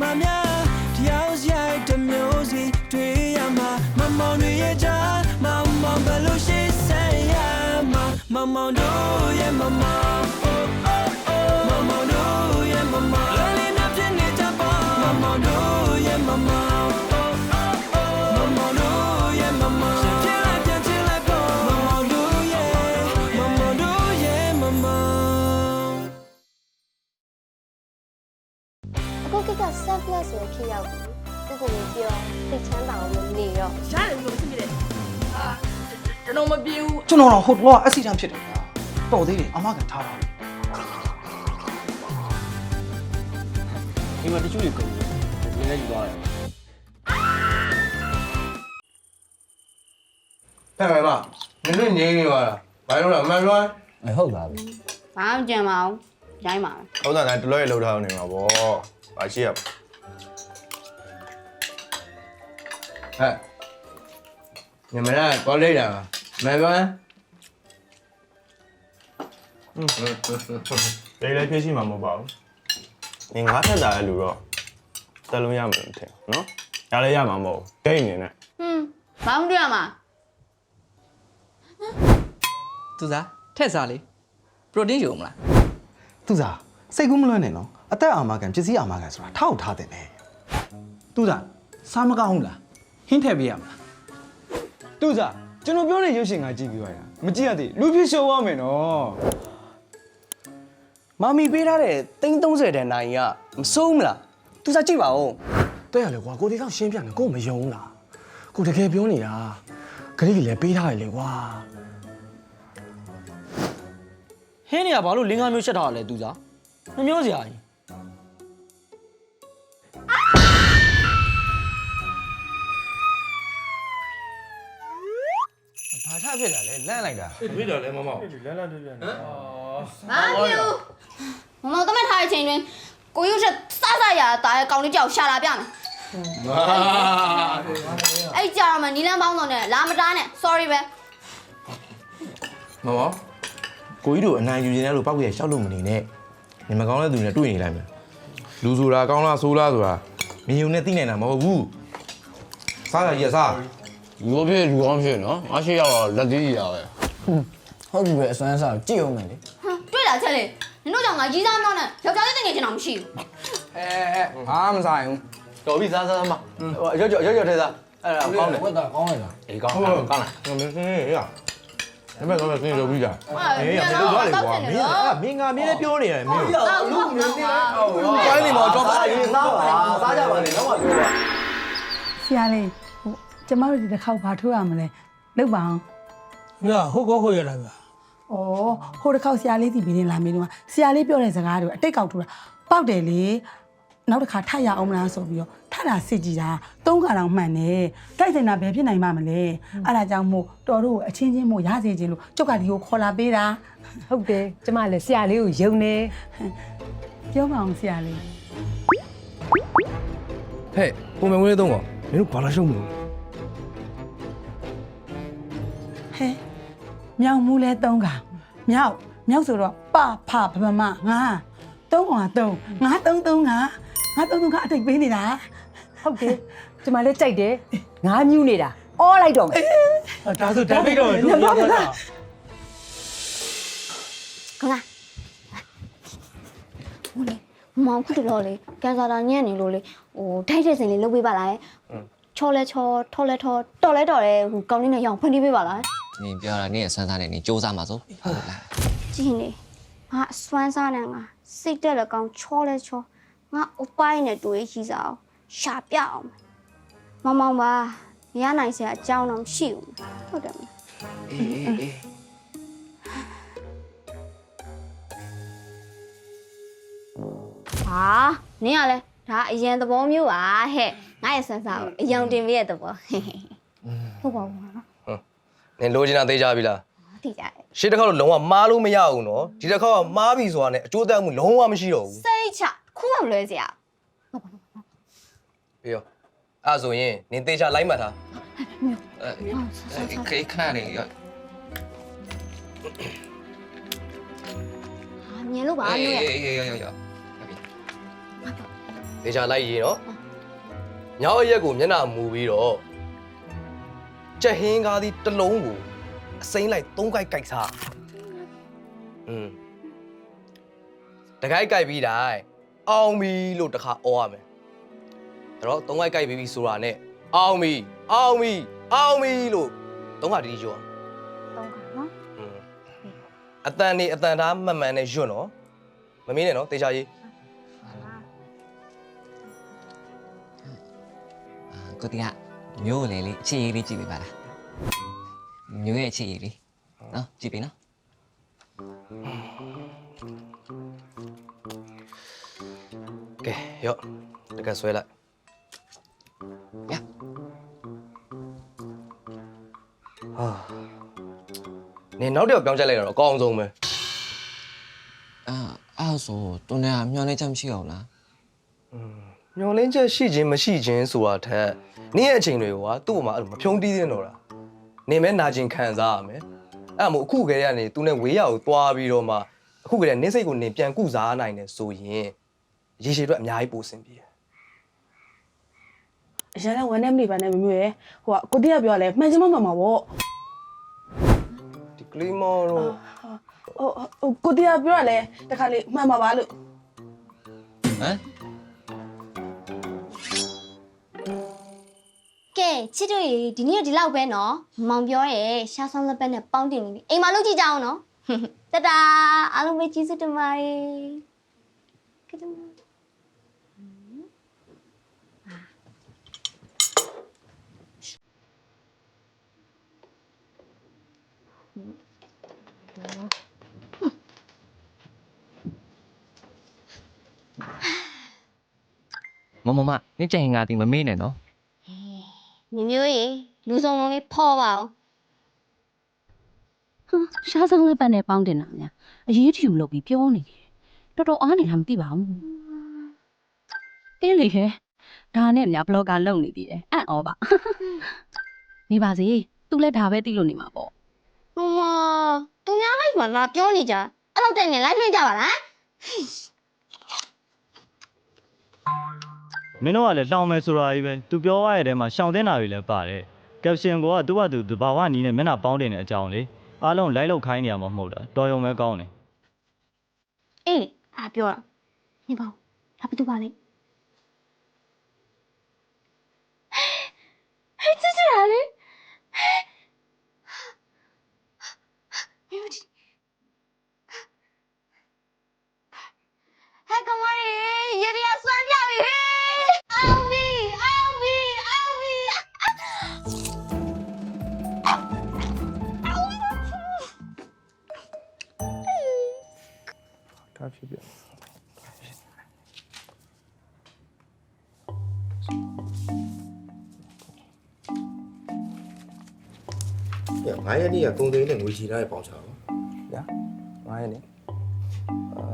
မများတယောက်ရိုက်တစ်မျိုးစီတွေ့ရမှာမမောင်တွေရဲ့ကြားမမောင်ဘယ်လိုရှိဆိုင်ရမှာမမောင်တို့ရဲ့မမောင် oh oh oh မမောင်တို့ရဲ့မမောင်လောလင်းနာပြည့်နေကြပါမမောင်တို့ရဲ့မမောင် ကိစ္စဆက်ပြတ်ဆိုဖြစ်ရောက်ပြီသူ့ကိုယ်ပြောသိချမ်းသာအောင်မနေတော့ရတယ်လို့ဖြစ်ဖြစ်တယ်အာကျွန်တော်မပြေဘူးကျွန်တော်တော့ဟိုတော့အက်ဆီဒန့်ဖြစ်တယ်ဗျာတော်သေးတယ်အမကထားတာဒီမှာတချို့တွေကုန်တယ်ဒီနေ့ယူသွားတယ်ဟဲ့မမနင်တို့ငြိမ်းနေပါလားဘာလို့လဲမန်လွမ်းအဲဟုတ်လားဘာမှကြံမအောင်ရိုင်းပါမယ်ဟုတ်တယ်တလွဲလောက်ထားနေမှာဗော ဘာရှိရဟဲ့ညမလာကောလေးတာမန်လွမ်းလေးလေးဖြစ်ရှိမှာမဟုတ်ပါဘူး။ငငါးထက်တာတဲ့လူတော့တက်လို့ရမှာမထင်ဘူးနော်။ရလဲရမှာမဟုတ်ဘူး။ဂိတ်အနေနဲ့ဟွန်းဘာမှတွေ့ရမှာသူစားထက်စားလေပရိုတင်းယူမလားသူစား စိတ်ကူးမလွန်းနဲ့နော်အသက်အာမခံပစ္စည်းအာမခံဆိုတာထောက်ထားတယ်လေသူစားစားမကောင်းဘူးလားဟင်းထည့်ပေးရမလားတူစားကျွန်တော်ပြောနေရုပ်ရှင်ကကြည့်ပြီးသွားရမကြည့်ရသေးလူဖြစ်ရှုံးရမယ်နော်မမီပေးထားတဲ့330တန်နိုင်ကမစိုးဘူးလားသူစားကြည့်ပါဦးတဲ့ရလေကွာကိုဒီကောင်ရှင်းပြမယ်ကိုမယုံလားကိုတကယ်ပြောနေတာဂရိကလည်းပေးထားတယ်လေကွာဟင်းနေကဘာလို့လင်းကားမျိုးချက်ထားရလဲသူစား မမျိုးစရာကြီးဘာထဖြစ်တာလဲလန့်လိုက်တာတွေ့တော့လဲမမောင်ဘာဖြစ်ဘူးမမောင်တမက်ထားတဲ့အချိန်တွင်ကိုရုပ်ချက်စစရတာရဲ့ကောင်လေးကြောက်ရှာလာပြမယ်အဲ့ကြတော့မှနီလန်းပေါင်းတော့နဲ့လာမတားနဲ့ sorry ပဲမမောင်ကိုကြီးတို့အနိုင်ယူနေတယ်လို့ပောက်ရရှောက်လို့မနေနဲ့ ညီမကောင်းတဲ့သူနဲ့တွေ့နေလိုက်မယ်လူဆိုတာကောင်းလားဆိုးလားဆိုတာမြင်ုံနဲ့သိနိုင်တာမဟုတ်ဘူးစားရကြီးစားလူအဖြစ်လူကောင်းဖြစ်နော်မရှိရတော့လက်သေးကြီးရပဲဟုတ်ပြီပဲအစွမ်းစားကြည့်အောင်မယ်လေဟမ်တွေ့လားချက်လေနင်တို့ကြောင့်ငါကြီးစားမတော့နဲ့ယောက်ျားလေးတကယ်ချင်တာမရှိဘူးအဲအဲဘာမှမဆိုင်ဘူးတော်ပြီစားစားမဟိုရော့ရော့ရော့ထဲစားအဲ့ဒါကောင်းတယ်ဝတ်တာကောင်းလိုက်လားအေးကောင်းကောင်းကောင်းလားမင်းစင်းရ ရနမကောင်းစင်းလို့ပြီးကြအေးရမင်းတို့သွားလေကွာမင်းကမင်းကမင်းလည်းပြောနေရတယ်မင်းတော့လူနေနေကိုင်းနေမှာတော့ပါရင်စားပါစားကြပါလေတော့မပြောပါဆရာလေးဟိုကျမတို့ဒီတစ်ခေါက်ဘာထိုးရမလဲလုပ်ပါအောင်ညဟုတ်ကောဟုတ်ရလားဗျာ။ဩဟိုတစ်ခေါက်ဆရာလေးစီပြီးရင်လာမေးတော့ဆရာလေးပြောတဲ့စကားတွေအတိတ်ကောက်ထိုးတာပေါက်တယ်လေ။ နောက်တစ်ခါထပ်ရအောင်မလားဆိုပြီးတော့ထပ်လာစစ်ကြည့်တာသုံးခါတောင်မှန်တယ်။တိုက်စင်တာဘယ်ဖြစ်နိုင်မှမလဲ။အဲ့ဒါကြောင့်မို့တော်တို့ကိုအချင်းချင်းမို့ရစေခြင်းလို့ကျုပ်ကဒီကိုခေါ်လာပေးတာဟုတ်တယ်ကျမလည်းဆရာလေးကိုယုံနေ။ပြောပါအောင်ဆရာလေးဟဲ့ပုံမှန်ဝင်တော့ကောမင်းတို့ဘာလာရှုံးမလို့။ဟဲ့မြောက်မူလဲသုံးခါမြောက်မြောက်ဆိုတော့ပဖဗဗမငါသုံးကောင်ကသုံးငါသုံးသုံးငါ ငါသုံးသုံးကအတိတ်ပေးနေတာဟုတ်တယ်ကျမလည်းကြိုက်တယ်ငါးမြူးနေတာအော်လိုက်တော့မယ်ဒါဆိုဓာတ်ပိတ်တော့သူပြောတာခငါဟိုလေမောင်ခုတလောလေကန်ဆာတာညံ့နေလို့လေဟိုထိုက်တဲ့စင်လေးလုပ်ပေးပါလားချောလဲချောထောလဲထောတော်လဲတော်လဲဟိုကောင်းလေးနဲ့ရောင်ဖွင့်ပေးပါလားနင်ပြောတာနင်ရဲ့စမ်းစားနဲ့နင်စူးစမ်းပါစို့ဟုတ်လားကြည့်နေငါအစွမ်းစားနေငါစိတ်တက်လည်းကောင်းချောလဲချော ငါအပိုင်းနဲ့တွေ့ရှိစားအောင်ရှာပြအောင်မောင်မောင်ပါမရနိုင်စရာအကြောင်းတော့မရှိဘူးဟုတ်တယ်မလားအေးအေးအေးဟာနင်းကလည်းဒါအရင်သဘောမျိုးပါဟဲ့ငါရဲ့ဆန်းစားကိုအယုံတင်ပေးရတဲ့သဘောဟုတ်ပါဘူးနော်နင်လိုချင်တာသိကြပြီလားသိကြတယ်ရှေ့တစ်ခါတော့လုံးဝမားလို့မရဘူးနော်ဒီတစ်ခါကမားပြီဆိုတာနဲ့အကျိုးသက်မှုလုံးဝမရှိတော့ဘူးစိတ်ချ ခုမှမလွဲစရာပြီးရောအဲ့ဒါဆိုရင်နင်သေချာလိုက်မှတ်ထားအဲခေခဏလေးရောဟာမြင်လို့ပါအေးမျိုးရအေးအေးရောရောရောသေချာလိုက်ရင်နော်ညောင်အရက်ကိုမျက်နှာမူပြီးတော့ကြက်ဟင်းကားသည်တစ်လုံးကိုအစိမ့်လိုက်၃ကြိုက်ကြိုက်စားอืมတခိုက်ကြိုက်ပြီးတိုင်း အောင်ပြီလို့တစ်ခါអောရမယ်ဒါတော့သုံးခိုက်ကြိုက်ပြီးပြီဆိုတာနဲ့အောင်ပြီအောင်ပြီအောင်ပြီလို့သုံးခါတတိရွတ်အောင် သုံးခါနော် อืมအတန်နေအတန်သားမှန်မှန်နဲ့ရွတ်နော်မမင်းနဲ့နော်တေချာကြီး ကိုတီကမျိုးကိုလေလေအခြေရေးလေးကြည့်ပေးပါလားမျိုးရဲ့အခြေရေးလေးနော်ကြည့်ပေးနော် ကဲရော့တကယ်ဆွဲလိုက်ရဟာနင်နောက်တစ်ယောက်ပြောင်းချက်လိုက်တာတော့အကောင်းဆုံးပဲအာအဲ့ဒါဆိုတုံးနေကမျောနေချက်မရှိအောင်လားညော်လင်းချက်ရှိခြင်းမရှိခြင်းဆိုတာထက်နင့်ရဲ့အချိန်တွေကသူ့အပေါ်မှာအဲ့လိုမဖြုံးတီးသင်းတော့တာနင်မဲနာကျင်ခံစားရမယ်အဲ့ဒါမို့အခုကလေးကနေသူနဲ့ဝေးရကိုသွားပြီးတော့မှအခုကလေးနင့်စိတ်ကိုနင်ပြန်ကုစားနိုင်တယ်ဆိုရင် ရေရှည်အတွက်အများကြီးပိုဆင်ပြေတယ်အရင်ကဝမ်းနဲ့မနေပါနဲ့မမျိုးရယ်ဟိုကကိုတိကပြောရလဲမှန်ချင်မှမှန်မှာပေါ့ဒီကလီမော်တော့ဟိုဟိုကိုတိကပြောရလဲတခါလေးမှန်ပါပါလို့ဟမ်ကဲချစ်တို့ရေဒီနေ့ကဒီလောက်ပဲနော်မောင်ပြောရဲ့ရှားဆောင်လက်ပတ်နဲ့ပေါင်းတင်နေပြီအိမ်မှာလုပ်ကြည့်ကြအောင်နော်တတာအားလုံးပဲကျေးဇူးတင်ပါတယ်ကဲတော့မ မမနင့်ကြင်ငါတင်မမေးနဲ့နော်မျိုးမျိုးရေလူဆောင်လုံးလေးဖော်ပါအောင်ဟမ်ရှားစမ်းလက်ပတ်နဲ့ပေါင်းတင်တာများအရေးထူလုပ်ပြီးပြောနေတယ်တော်တော်အားနေတာမသိပါဘူးအေးလေဟဲ့ဒါနဲ့များဘလော့ဂါလုပ်နေသေးတယ်အံ့ဩပါနေပါစေသူလည်းဒါပဲသိလို့နေမှာပေါ့ဟမသူများလိုက်ပါလားပြောနေကြအဲ့တော့တဲ့နေလိုက်ထွင်းကြပါလား မင်းတို့ကလည်းလောင်မယ်ဆိုတာကြီးပဲသူပြောရတဲ့ထဲမှာရှောင်တင်တာတွေလည်းပါတယ်ကက်ပရှင်ကသူ့ဘာသူတဘာဝနီးနဲ့မျက်နှာပေါင်းတင်တဲ့အကြောင်းလေအားလုံးလိုက်လောက်ခိုင်းနေရမှာမဟုတ်တာတော်ရုံပဲကောင်းတယ်အေးအားပြောတာနေပါဦးဒါဘာတူပါလဲ နေ့က3သိန်းနဲ့ငွေချီထားတဲ့ပေါင်ချောင်းညာငါးရက်နေအာ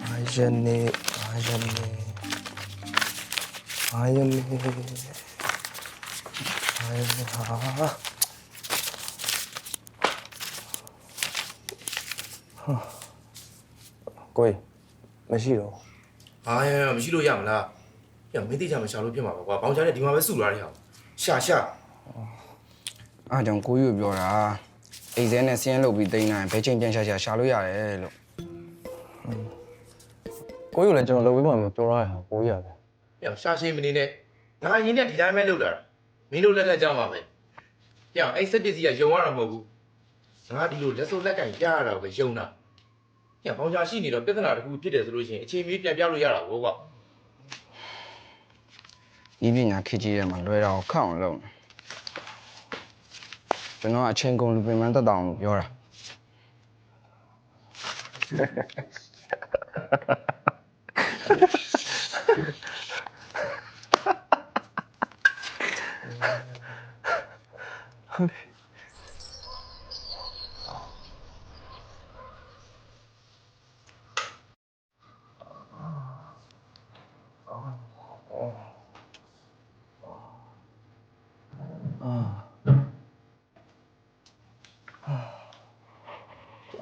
ငါးရက်နေငါးရက်နေငါးရက်နေငါးရက်နေဟာကိုယ်မရှိတော့။ဟာရမရှိလို့ရမလား။ညမင်းတိကျမရှာလို့ဖြစ်မှာပါကွာ။ပေါင်ချတဲ့ဒီမှာပဲစုလာတဲ့ဟာ။ရှာရှာ အားကြောင့်ကိုကြီးကိုပြောတာအိမ်စဲနဲ့ဆင်းရဲလုပ်ပြီးတိန်းနိုင်ဘဲချင်းပြန်ရှာရှာရှာလို့ရတယ်လို့ကိုယ်ကလည်းကျွန်တော်လုပ်ပေးမှမပြောရဟာကိုကြီးရတယ်။ညရှာရှင်းမနေနဲ့။ငါအရင်ကဒီတိုင်းပဲလုပ်လာတာ။မင်းတို့လက်လက်ကြောက်ပါပဲ။ညအဲ့စက်ပစ္စည်းကယုံရတာမဟုတ်ဘူး။ငါဒီလိုလက်စုပ်လက်ကင်ကြားရတာပဲယုံတာ။ညပေါင်ချရှိနေတော့ပြဿနာတစ်ခုဖြစ်တယ်ဆိုလို့ရှိရင်အချိန်မီပြန်ပြလို့ရတာဘောကွာဤပညာခေတ်ကြီးထဲမှာလွယ်တာကိုခက်အောင်လုပ်နေ ကျွန်တော်အချင်းကုန်လူပင်မတက်တောင်လို့ပြောတာ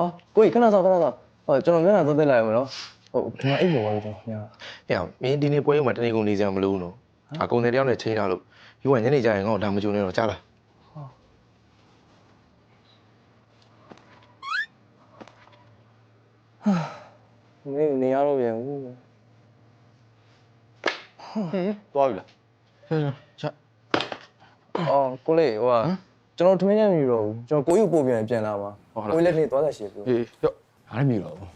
အော်ကိုကြီးခဏစောခဏစောဟိုကျွန်တော်မျက်နှာသုံးသိလိုက်ရမယ်နော်ဟုတ်ဒီမှာအိတ်ပေါ်ပါပြီကျွန်တော်ညာ။ညမင်းဒီနေ့ပွဲရုံမှာတနေ့ကုန်နေစရာမလိုဘူးနော်။ဟာကုန်တယ်တယောက်နဲ့ချိန်ထားလို့ယူကညနေကျရင်ငါ့ကိုဒါမကြုံနဲ့တော့ကြားလားနေနေရတော့ပြန်ဦးသွားပြီလားချက်အော်ကိုလေးဟိုက ကျွန်တော်ထမင်းညမယူတော့ဘူးကျွန်တော်ကိုယူပို့ပြန်ပြန်လာပါကိုလေးလည်းသွားသက်ရှိပြီဟေးရောအားလည်းမြည်တော့ဟမ်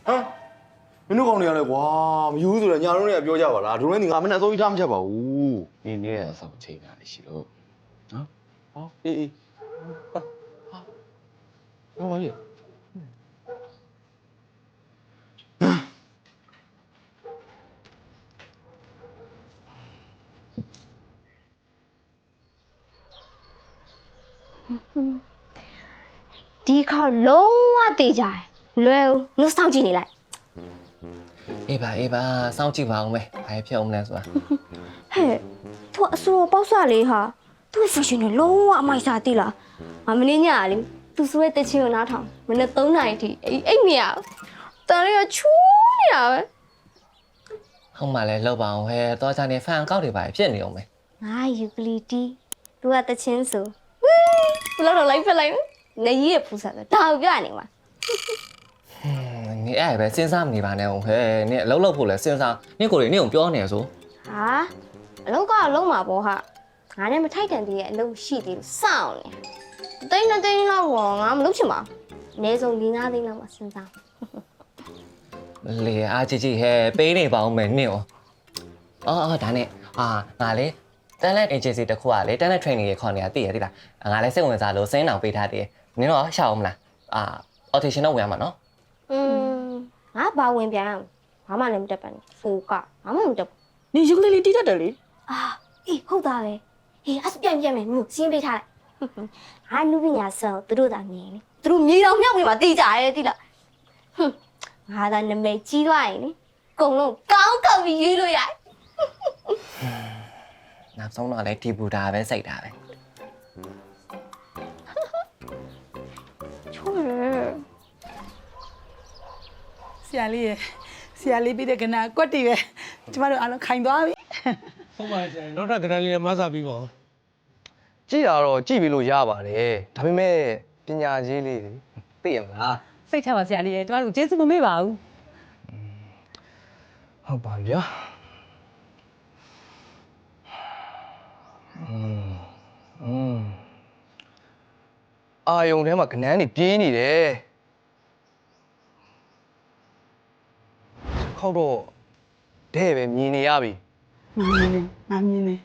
မင်းတို့ကောင်တွေကလည်းကွာမယူဘူးဆိုတော့ညာလုံးတွေကပြောကြပါလားဒုံးနေငါမနဲ့စိုးကြီးထားမချက်ပါဘူးနင်းနေရဆောက်ချိန်တာလေးရှိလို့ဟောအေးအေးဟာဟောပါလေ ဒီခေါက်လုံးဝတေးကြတယ်လွယ်ဦးနှုတ်ဆောင်ကြည့်နေလိုက်အေးပါအေးပါစောင့်ကြည့်ပါဦးမယ်ဘာဖြစ်အောင်လဲဆိုတာဟဲ့သူအဆိုးပေါက်စားလေးဟာသူ့ fashion နဲ့လုံးဝအမိုက်စားတိလားမမင်းညကလေသူဆိုရဲ့တချင်ကိုနားထောင်မနေ့3နာရီထိအိအိတ်မရဘူးတန်လေးကချူးနေတာပဲဟုတ်မှလည်းလောက်ပါအောင်ဟဲ့တော့ချာနေဖန်ကောက်တွေပါဖြစ်နေအောင်မယ်ငါယူကလီတီသူကတချင်းဆိုဝေး ဘလို့တော့လိုက်ဖက်လိုက်နေကြီးရဲ့ဖူးစားဆိုဒါကိုပြနေမှာနေအဲ့ပဲစဉ်းစားမနေပါနဲ့အောင်ဟဲ့နင်အလုပ်လုပ်ဖို့လဲစဉ်းစားနင်ကိုယ်တွေနင်ကိုပြောနေရဆိုဟာအလောက်ကလုံးမှာပေါ့ဟာငါနဲ့မထိုက်တန်သေးရဲ့အလုံးရှိသေးဘူးစောင့်နေတိန်းနဲ့တိန်းလောက်တော့ငါမလုပ်ချင်ပါဘူးအနည်းဆုံး၄၅သိန်းလောက်မှစဉ်းစားလေအားကြီးကြီးဟဲ့ပေးနေပါအောင်မယ်နင်ရောအော်အော်ဒါနဲ့အာငါလေ တန်လက် agency တစ်ခုကလေတန်လက် training ရေခေါ်နေတာသိရသိလားငါလည်းစိတ်ဝင်စားလို့စင်းအောင်ပေးထားတယ်နင်တော့ရှောက်အောင်မလားအာ audition တော့ဝင်ရမှာနော်อืมငါဘာဝင်ပြန်ဘာမှလည်းမတက်ပါနဲ့ဖိုကဘာမှမတက်ဘူးနင်ယူကလေးလေးတီးတတ်တယ်လေအာအေးဟုတ်တာပဲဟေးအစပြန်ပြန်မယ်မြို့စင်းပေးထားလိုက်ဟာနုပညာဆောသူတို့သာမြင်လေသူတို့မြေတော်မြောက်ဝင်မှာတေးကြရဲတိလားဟွန်းငါသာနမိတ်ကြီးသွားရင်လေအကုန်လုံးကောင်းကောက်ပြီးရွေးလို့ရတယ် နောက်ဆုံးတော့လည်းဒီဘူတာပဲစိတ်တာပဲချွတ်တယ်ဆရာလေးရဲ့ဆရာလေးပြီးတဲ့ကနာကွက်တီပဲကျမတို့အားလုံးခိုင်သွားပြီဟုတ်ပါဆရာနောက်ထပ်ကဏ္ဍလေးနဲ့မဆာပြီးပါဦးကြည့်ရတော့ကြည့်ပြီးလို့ရပါတယ်ဒါပေမဲ့ပညာကြီးလေးတွေသိရမလားစိတ်ချပါဆရာလေးရဲ့ကျမတို့ကျေးဇူးမမေ့ပါဘူးဟုတ်ပါဗျာ အာယုံထဲမှာကနန်းနေပြေးနေတယ်ခေါက်တော့တဲ့ပဲမြင်နေရပြီမမြင်နဲ့မမြင်နဲ့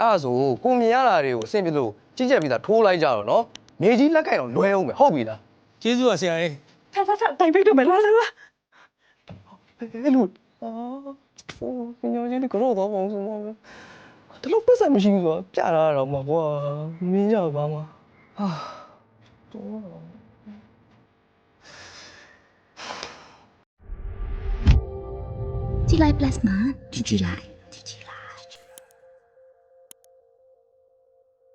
အဲ့ဒါဆိုကိုမြင်ရတာတွေကိုအဆင်ပြေလို့ကြည့်ချက်ပြီးသားထိုးလိုက်ကြတော့နော်မြေကြီးလက်ကင်တော့လွဲအောင်ပဲဟုတ်ပြီလားကျေးဇူးပါဆရာကြီးထထထတိုင်ပိတ်တော့မယ်လာလာလာအဲ့လိုအာဟိုပညာရှင်တွေကတော့တော့မအောင်ဆိုမှာပဲ ဒီလိုပတ်စံမရှိဘူးဆိုတာပြတာတော့မှာကွာမင်းကြပါမှာဟာတော့ကြည်လိုက် plus မှာကြည်ကြည်လိုက်ကြည်ကြည်